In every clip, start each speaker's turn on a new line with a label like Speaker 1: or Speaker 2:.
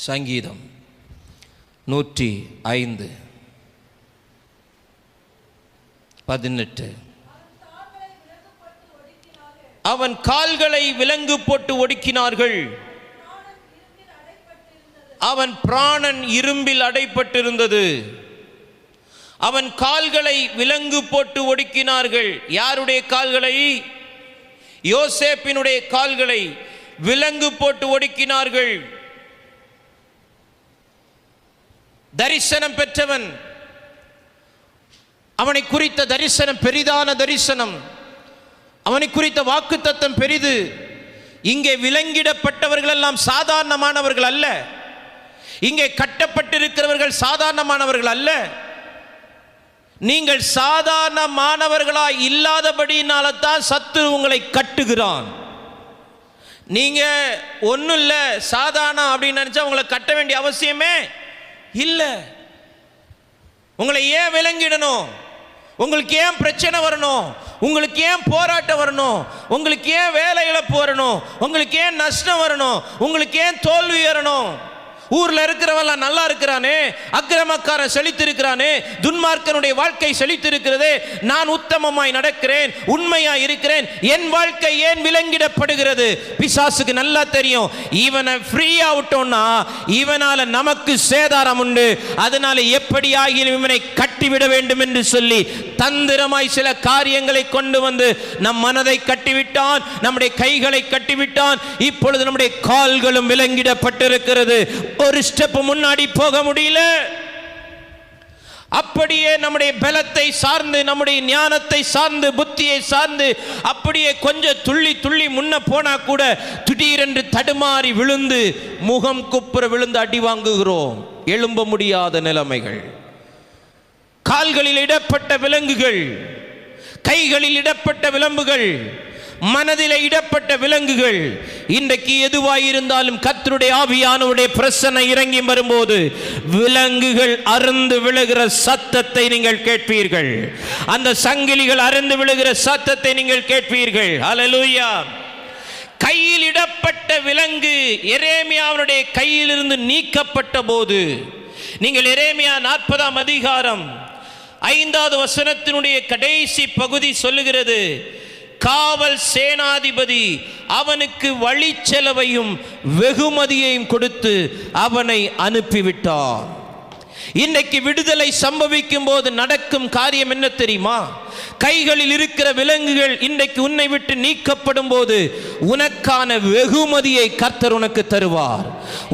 Speaker 1: சங்கீதம் நூற்றி ஐந்து. பதினெட்டு. அவன் கால்களை விலங்கு போட்டு ஒடுக்கினார்கள். அவன் பிராணன் இரும்பில் அடைப்பட்டிருந்தது. அவன் கால்களை விலங்கு போட்டு ஒடுக்கினார்கள். யாருடைய கால்களை? யோசேப்பினுடைய கால்களை விலங்கு போட்டு ஒடுக்கினார்கள். தரிசனம் பெற்றவன். அவனை குறித்த தரிசனம் பெரிதான தரிசனம். அவனை குறித்த வாக்குத்தத்தம் பெரிது. இங்கே விலங்கிடப்பட்டவர்கள் எல்லாம் சாதாரணமானவர்கள் அல்ல. இங்கே கட்டப்பட்டிருக்கிறவர்கள் சாதாரணமானவர்கள் அல்ல. நீங்கள் சாதாரணமானவர்களாய் இல்லாதபடியினால தான் சத்து உங்களை கட்டுகிறான். நீங்க ஒன்றும் இல்லை சாதாரணம் அப்படின்னு நினைச்சா உங்களை கட்ட வேண்டிய அவசியமே இல்லை. உங்களை ஏன் விளங்கிடணும் உங்களுக்கு ஏன் பிரச்சனை வரணும்? உங்களுக்கு ஏன் போராட்டம் வரணும்? உங்களுக்கு ஏன் வேலை இழப்பு வரணும்? உங்களுக்கு ஏன் நஷ்டம் வரணும்? உங்களுக்கு ஏன் தோல்வி வரணும் ஊர்ல இருக்கிறவெல்லாம் நல்லா இருக்கிறானே அக்கிரமக்காரன் செழித்திருக்கிறானே துன்மார்க்கனுடைய வாழ்க்கை செழித்திருக்கிறதே நான் உத்தமமாய் நடக்கிறேன் உண்மையாய் இருக்கிறேன் என் வாழ்க்கை ஏன் விலங்கிடப்படுகிறது? பிசாசுக்கு நல்லா தெரியும் இவனை ஃப்ரீயா விட்டோம்னா இவனால நமக்கு சேதாரம் உண்டு. அதனால ஆகியும் இவனை கட்டிவிட வேண்டும் என்று சொல்லி தந்திரமாய் சில காரியங்களை கொண்டு வந்து நம் மனதை கட்டிவிட்டான் நம்முடைய கைகளை கட்டிவிட்டான். இப்பொழுது நம்முடைய கால்களும் விலங்கிடப்பட்டிருக்கிறது. ஒரு ஸ்டெப் முன்னாடி போக முடியல. அப்படியே நம்முடைய பலத்தை சார்ந்து நம்முடைய ஞானத்தை சார்ந்து புத்தியை சார்ந்து அப்படியே கொஞ்சம் துள்ளி துள்ளி முன்ன போனா கூட திடீரென்று தடுமாறி விழுந்து முகம் குப்புற விழுந்து அடி வாங்குகிறோம். எழும்ப முடியாத நிலைமைகள். கால்களில் இடப்பட்ட விலங்குகள் கைகளில் இடப்பட்ட விலம்புகள் மனதில் இடப்பட்ட விலங்குகள். இன்றைக்கு எதுவாயிருந்தாலும் கத்தருடைய ஆவியானவுடைய பிரசனை இறங்கி வரும்போது விலங்குகள் அருந்து விழுகிற சத்தத்தை நீங்கள் கேட்பீர்கள். அந்த சங்கிலிகள் அருந்து விழுகிற சத்தத்தை நீங்கள் கேட்பீர்கள். அலலூயா கையில் இடப்பட்ட விலங்கு எரேமியாவுடைய கையிலிருந்து நீக்கப்பட்ட போது நீங்கள் எரேமியா நாற்பதாம் அதிகாரம் ஐந்தாவது வசனத்தினுடைய கடைசி பகுதி சொல்லுகிறது காவல் சேனாதிபதி அவனுக்கு வழிச்செலவையும் வெகுமதியையும் கொடுத்து அவனை அனுப்பிவிட்டார் இன்னைக்கு விடுதலை சம்பவிக்கும் போது நடக்கும் காரியம் என்ன தெரியுமா? கைகளில் இருக்கிற விலங்குகள் இன்றைக்கு உன்னை விட்டு நீக்கப்படும் போது உனக்கான வெகுமதியை கர்த்தர் உனக்கு தருவார்.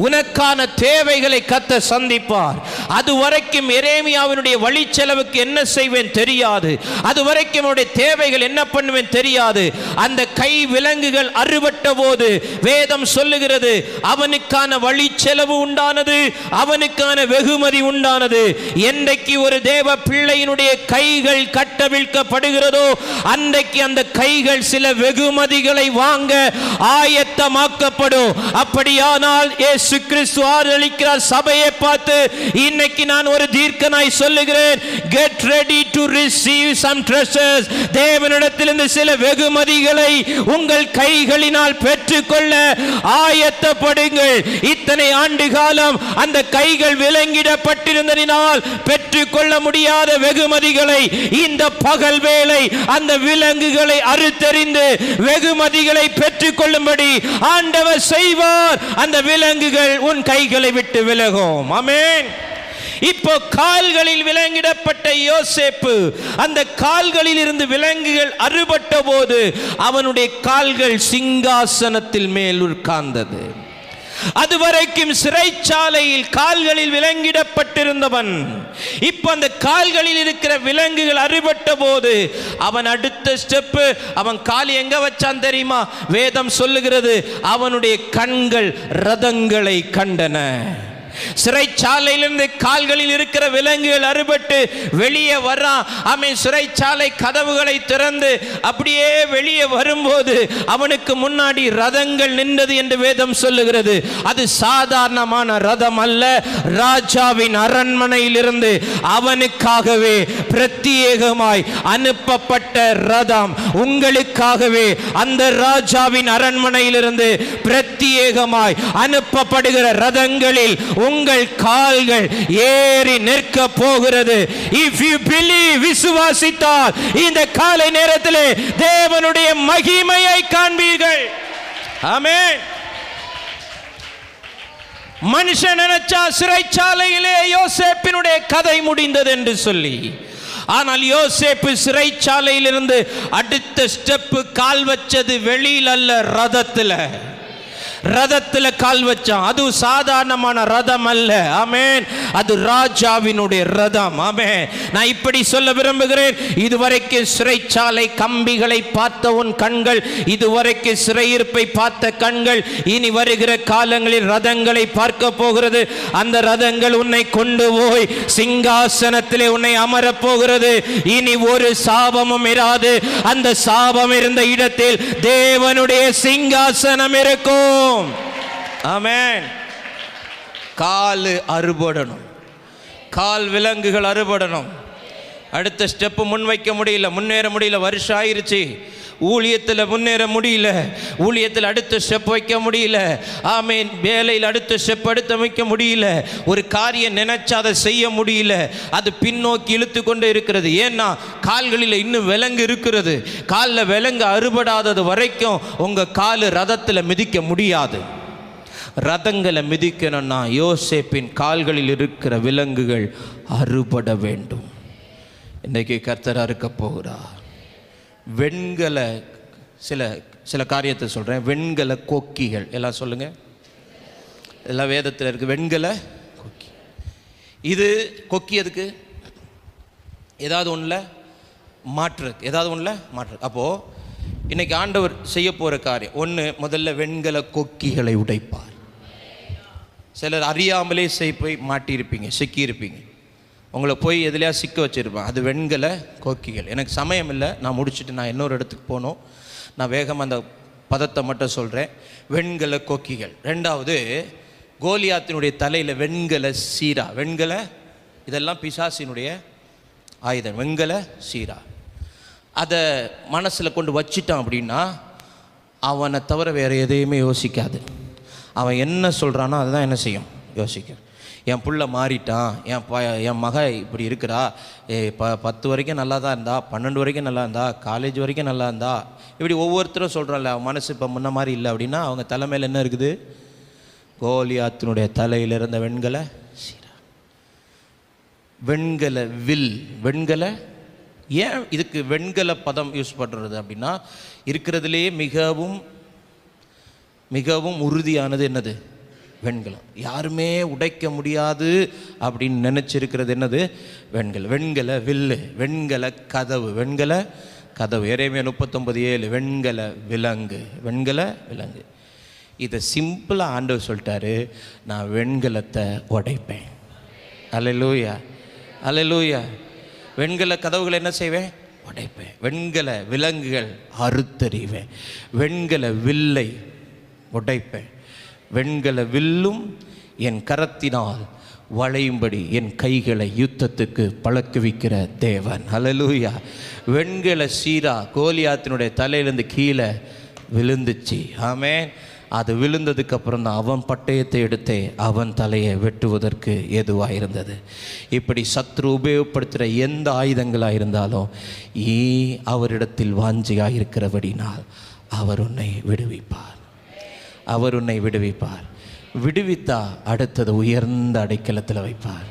Speaker 1: உனக்கான தேவைகளை கத்த சந்திப்பார். அது வரைக்கும் எரேமியாவினுடைய வழி செலவுக்கு என்ன செய்வேன் தெரியாது. அது வரைக்கும் அவனுடைய தேவைகள் என்ன பண்ணுவேன் தெரியாது. அந்த கை விலங்குகள் அறுபட்ட போது வேதம் சொல்லுகிறது அவனுக்கான வழி செலவு உண்டானது அவனுக்கான வெகுமதி உண்டானது. என்றைக்கு ஒரு தேவ பிள்ளையினுடைய கைகள் செய்யப்படுகிறதோ அன்றைக்கு அந்த கைகள் சில வெகுமதிகளை வாங்க ஆயத்தமாக்கப்படும். அப்படியானால் இயேசு கிறிஸ்து ஆதரிக்கிறார் சபையை பார்த்து இன்னைக்கு நான் ஒரு தீர்க்கனாய் சொல்லுகிறேன். Get ready to receive some treasures தேவனிடத்திலிருந்து சில வெகுமதிகளை உங்கள் கைகளினால் பெற்றுக்கொள்ள ஆயத்தப்படுங்கள். இத்தனை ஆண்டு காலம் அந்த கைகள் விலங்கிடப்பட்டிருந்ததினால் பெற்றுக்கொள்ள முடியாத வெகுமதிகளை இந்த பகல் வேளை அந்த விலங்குகளை அறுத்தறிந்து வெகுமதிகளை பெற்றுக் கொள்ளும்படி ஆண்டவர் செய்வார். அந்த விலங்குகள் உன் கைகளை விட்டு விலகும். அமேன் இப்போ கால்களில் விலங்கிடப்பட்ட யோசேப்பு அந்த கால்களில் இருந்து விலங்குகள் அறுபட்ட போது அவனுடைய கால்கள் சிங்காசனத்தில் மேல் உட்கார்ந்தது. அதுவரைக்கும் சிறைச்சாலையில் கால்களில் விலங்கிடப்பட்டிருந்தவன். இப்ப அந்த கால்களில் இருக்கிற விலங்குகள் அறுபட்ட போது அவன் அடுத்த ஸ்டெப்பு அவன் கால் எங்க வச்சான் தெரியுமா? வேதம் சொல்லுகிறது அவனுடைய கண்கள் ரதங்களை கண்டன. சிறைச்சாலையிலிருந்து கால்களில் இருக்கிற விலங்குகள் அறுபட்டு வெளியே வர்றான். அவன் சிறைச்சாலை கதவுகளை திறந்து அப்படியே வெளியே வரும்போது அவனுக்கு முன்னாடி ரதங்கள் நின்றது என்று வேதம் சொல்லுகிறது. அது சாதாரணமான ரதம் அல்ல. ராஜாவின் அரண்மனையிலிருந்து அவனுக்காகவே பிரத்யேகமாய் அனுப்பப்பட்ட ரதம். உங்களுக்காகவே அந்த ராஜாவின் அரண்மனையிலிருந்து பிரத்யேகமாய் அனுப்பப்படுகிற ரதங்களில் உங்கள் கால்கள் ஏறி நிற்க போகிறது. இஃப் யூ பிலீவ் விசுவாசித்தால் இந்த காலை நேரத்திலே தேவனுடைய மகிமையை காண்பீர்கள். ஆமே மனுஷன் நினைச்சா சிறைச்சாலையிலே யோசேப்பினுடைய கதை முடிந்தது என்று சொல்லி ஆனால் யோசேப்பு சிறைச்சாலையிலிருந்து அடுத்த ஸ்டெப்பு கால் வச்சது வெளியில் அல்ல ரதத்தில். ரதத்தில் கால் வச்சான். அது சாதாரணமான ரதம் அல்ல அமேன் அது ராஜாவினுடைய ரதம். ஆமென். நான் இப்படி சொல்ல விரும்புகிறேன். இதுவரைக்கும் சிறைச்சாலை கம்பிகளை பார்த்த உன் கண்கள் இதுவரைக்கும் சிறையிருப்பை பார்த்த கண்கள் இனி வருகிற காலங்களில் ரதங்களை பார்க்க போகிறது. அந்த ரதங்கள் உன்னை கொண்டு போய் சிங்காசனத்திலே உன்னை அமரப் போகிறது. இனி ஒரு சாபமும் இராது. அந்த சாபம் இருந்த இடத்தில் தேவனுடைய சிங்காசனம் இருக்கும். ஆமென் கால் அறுபடணும். கால் விலங்குகள் அறுபடணும். அடுத்த ஸ்டெப்பு முன் வைக்க முடியல முன்னேற முடியல வருஷம் ஆயிருச்சு. ஊழியத்தில் முன்னேற முடியல. ஊழியத்தில் அடுத்த ஸ்டெப் வைக்க முடியல. ஆமீன். வேலையில் அடுத்த ஸ்டெப் எடுத்து வைக்க முடியல. ஒரு காரியம் நினைச்சா அதை செய்ய முடியல. அது பின்னோக்கி இழுத்து கொண்டு இருக்கிறது. ஏன்னா கால்களில் இன்னும் விலங்கு இருக்கிறது. காலில் விலங்கு அறுபடாதது வரைக்கும் உங்கள் கால் ரதத்தில் மிதிக்க முடியாது. ரதங்களை மிதிக்கணும்னா யோசேப்பின் கால்களில் இருக்கிற விலங்குகள் அறுபட வேண்டும். இன்றைக்கு கர்த்தர் இருக்க போகிறார். வெண்கல சில சில காரியத்தை சொல்கிறேன் வெண்கல கொக்கிகள். எல்லாம் சொல்லுங்கள் எல்லாம் வேதத்தில் இருக்குது வெண்கல கொக்கி. இது கொக்கி அதுக்கு ஏதாவது ஒன்றில் மாற்று ஏதாவது ஒன்றில் மாற்று அப்போது இன்றைக்கி ஆண்டவர் செய்ய போகிற காரியம். ஒன்று முதல்ல வெண்கல கொக்கிகளை உடைப்பார். சிலர் அறியாமலே செய் போய் மாட்டியிருப்பீங்க சிக்கியிருப்பீங்க. உங்களை போய் எதுலையா சிக்க வச்சுருப்பேன். அது வெண்கல கோக்கிகள். எனக்கு சமயம் இல்லை. நான் முடிச்சுட்டு நான் இன்னொரு இடத்துக்கு போகணும். நான் வேகம் அந்த பதத்தை மட்டும் சொல்கிறேன் வெண்கல கோக்கிகள். ரெண்டாவது கோலியாத்தினுடைய தலையில் வெண்கல சீரா. வெண்கல இதெல்லாம் பிசாசினுடைய ஆயுதம். வெண்கல சீரா. அதை மனசில் கொண்டு வச்சிட்டான் அப்படின்னா அவனை தவிர வேறு எதையுமே யோசிக்காது. அவன் என்ன சொல்கிறானோ அதுதான் என்ன செய்யும்? யோசிக்கும். என் புள்ள மாறிட்டான் என் ப என் மக இப்படி இருக்கிறா ஏ ப பத்து வரைக்கும் நல்லா தான் இருந்தா பன்னெண்டு வரைக்கும் நல்லா இருந்தா காலேஜ் வரைக்கும் நல்லா இருந்தா இப்படி ஒவ்வொருத்தரும் சொல்கிறான்ல அவன் மனசு இப்போ முன்ன மாதிரி இல்லை அப்படின்னா அவங்க தலைமையில் என்ன இருக்குது? கோலியாத்தினுடைய தலையில் இருந்த வெண்கலை சீரா. வெண்கல வில் வெண்கல ஏன் இதுக்கு வெண்கல பதம் யூஸ் பண்ணுறது அப்படின்னா இருக்கிறதுலேயே மிகவும் மிகவும் உறுதியானது என்னது? வெண்கலம். யாருமே உடைக்க முடியாது அப்படின்னு நினச்சிருக்கிறது என்னது? வெண்கல வெண்கல வில்லு வெண்கல கதவு வெண்கல கதவு. எரேமியா முப்பத்தொம்பது ஏழு வெண்கல விலங்கு வெண்கல விலங்கு. இதை சிம்பிளாக ஆண்டவர் சொல்லிட்டாரு நான் வெண்கலத்தை உடைப்பேன். அல்லேலூயா அல்லேலூயா. வெண்கல கதவுகளை என்ன செய்வேன்? உடைப்பேன். வெண்கல விலங்குகள் அறுத்தறிவேன். வெண்கல வில்லை உடைப்பேன். வெண்கல வில்லும் என் கரத்தினால் வளையும்படி என் கைகளை யுத்தத்துக்கு பழக்குவிக்கிற தேவன். அலலூயா வெண்கல சீரா கோலியாத்தினுடைய தலையிலேருந்து கீழே விழுந்துச்சு. ஆமே அது விழுந்ததுக்கு அப்புறம் தான் அவன் பட்டயத்தை எடுத்தே அவன் தலையை வெட்டுவதற்கு எதுவாக இருந்தது இப்படி சத்ரு உபயோகப்படுத்துகிற எந்த ஆயுதங்களாக இருந்தாலும் ஈ அவரிடத்தில் வாஞ்சியாக இருக்கிறபடினால் அவர் உன்னை விடுவிப்பார். அவர் உன்னை விடுவிப்பார். விடுவித்தா அடுத்தது உயர்ந்த அடைக்கலத்தில் வைப்பார்.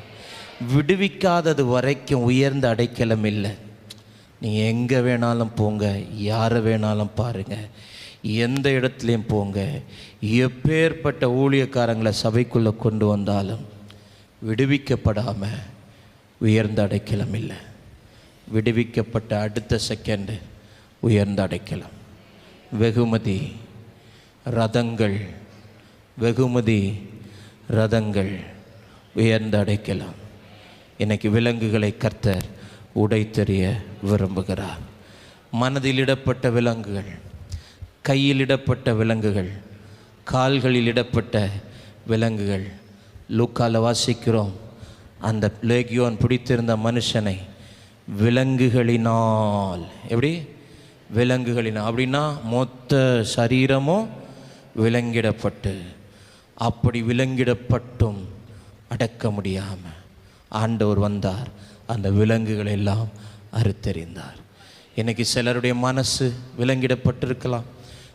Speaker 1: விடுவிக்காதது வரைக்கும் உயர்ந்த அடைக்கலம் இல்லை. நீங்கள் எங்கே வேணாலும் போங்க யாரை வேணாலும் பாருங்க. எந்த இடத்துலையும் போங்க. எப்பேற்பட்ட ஊழியக்காரங்களை சபைக்குள்ளே கொண்டு வந்தாலும் விடுவிக்கப்படாமல் உயர்ந்த அடைக்கலம் இல்லை. விடுவிக்கப்பட்ட அடுத்த செகண்டு உயர்ந்த அடைக்கலம். வெகுமதி ரதங்கள் வெகுமதி ரதங்கள் உயர்ந்து அடைக்கலாம். இன்னைக்கு விலங்குகளை கர்த்தர் உடைத்தெறிய விரும்புகிறார். மனதில் இடப்பட்ட விலங்குகள் கையில் இடப்பட்ட விலங்குகள் கால்களில் இடப்பட்ட விலங்குகள். லூக்கால வாசிக்கிறோம். அந்த லேகியோன் பிடித்திருந்த மனுஷனை விலங்குகளினால் எப்படி? விலங்குகளினால். அப்படின்னா மொத்த சரீரமும் விலங்கிடப்பட்டு அப்படி விலங்கிடப்பட்டும் அடக்க முடியாமல் ஆண்டவர் வந்தார். அந்த விலங்குகள் எல்லாம் அறுத்தெறிந்தார். இன்னைக்கு சிலருடைய மனசு விலங்கிடப்பட்டிருக்கலாம்.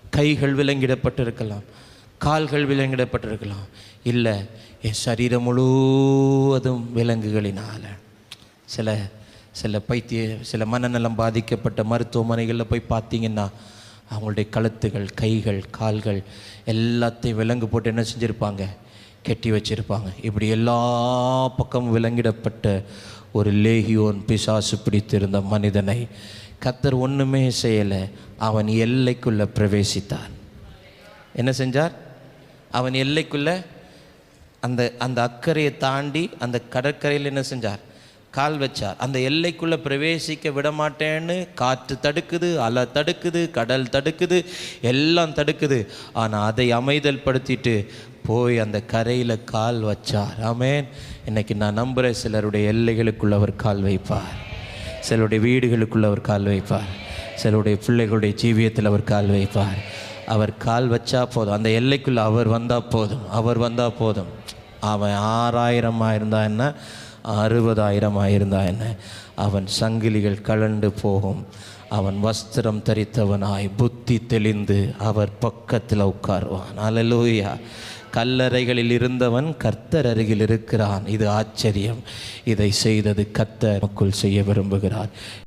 Speaker 1: கைகள் விலங்கிடப்பட்டிருக்கலாம். கால்கள் விலங்கிடப்பட்டிருக்கலாம். இல்லை என் சரீரம் முழுவதும் விலங்குகளினால். சில சில பைத்திய சில மனநலம் பாதிக்கப்பட்ட மருத்துவமனைகளில் போய் பார்த்தீங்கன்னா அவங்களுடைய கழுத்துகள் கைகள் கால்கள் எல்லாத்தையும் விலங்கு போட்டு என்ன செஞ்சுருப்பாங்க? கெட்டி வச்சிருப்பாங்க. இப்படி எல்லா பக்கமும் விலங்கிடப்பட்ட ஒரு லேகியோன் பிசாசு பிடித்திருந்த மனிதனை கத்தர் ஒன்றுமே செய்யலை. அவன் எல்லைக்குள்ளே பிரவேசித்தான். என்ன செஞ்சார்? அவன் எல்லைக்குள்ளே அந்த அந்த அக்கறையை தாண்டி அந்த கடற்கரையில் என்ன செஞ்சார்? கால் வச்சார். அந்த எல்லைக்குள்ளே பிரவேசிக்க விட மாட்டேன்னு காற்று தடுக்குது அலை தடுக்குது கடல் தடுக்குது எல்லாம் தடுக்குது. ஆனால் அதை அமைதல் படுத்திட்டு போய் அந்த கரையில் கால் வச்சார். ஆமேன். இன்னைக்கு நான் நம்புகிறேன் சிலருடைய எல்லைகளுக்குள்ள அவர் கால் வைப்பார். சிலருடைய வீடுகளுக்குள்ள அவர் கால் வைப்பார். சிலருடைய பிள்ளைகளுடைய ஜீவியத்தில் அவர் கால் வைப்பார். அவர் கால் வச்சா போதும். அந்த எல்லைக்குள்ளே அவர் வந்தால் போதும். அவர் வந்தால் போதும். அவன் ஆறாயிரமாக இருந்தா என்ன? அறுபதாயிரமாக இருந்தா என்ன? அவன் சங்கிலிகள் கலண்டு போகும். அவன் வஸ்திரம் தரித்தவனாய் புத்தி தெளிந்து அவர் பக்கத்தில் உட்காருவான். அலலூயா கல்லறைகளில் இருந்தவன் கர்த்தர் அருகில் இருக்கிறான். இது ஆச்சரியம். இதை செய்தது கர்த்தர்க்குள் செய்ய விரும்புகிறார்.